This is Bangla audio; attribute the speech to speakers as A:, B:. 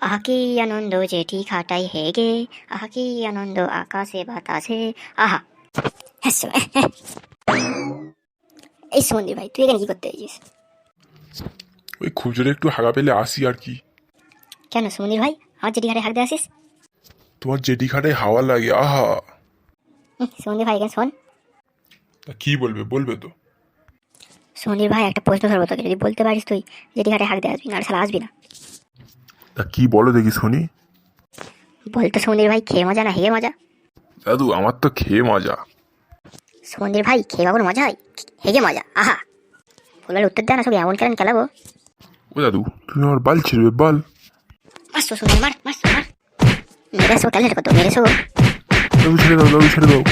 A: আহা কি আনন্দ জেঠি খাটাই হেগে আহা কি আনন্দ আকাশে বাতাসে আহা। হ্যাঁ হ্যাঁ, হ্যাঁ। এই সুমন্দির ভাই তুই এখানে কি করতে এসেছিস?
B: ওই খুব একটু হাগা পেলে আসি আর কি।
A: কেন সুমন্দির ভাই? আমার জেঠি ঘাটে হাঁকতে আসিস?
B: তোমার জেটি খাটায় হাওয়া লাগে আহা।
A: সুমন্দির ভাই এখানে শোন।
B: কি বলবে বলবে তো।
A: সুমন্দির ভাই একটা প্রশ্ন ধরবো তোকে যদি বলতে পারিস তুই জেঠি ঘাটে হাঁকতে আসবি না আর শালা আসবি না।
B: তা কি বলো দেখি শুনি।
A: বলতো সুমন্দির ভাই খেয়ে মজা না হেগে মজা?
B: দাদু আমার তো খেয়ে মজা।
A: সুমন্দির ভাই খেয়ে বাবুর মজা হয়? হেগে মজা আহা। বলার উত্তর দেয় না সব এমন কেন খেলাবো?
B: ও দাদু তুমি আমার বাল ছিড়বে বাল।
A: মারছো শুনে মার মারছো মার। মেরেছো ট্যালেন্ট কত মেরেছো।
B: দাদু ছেড়ে দাও দাদু ছেড়ে দাও।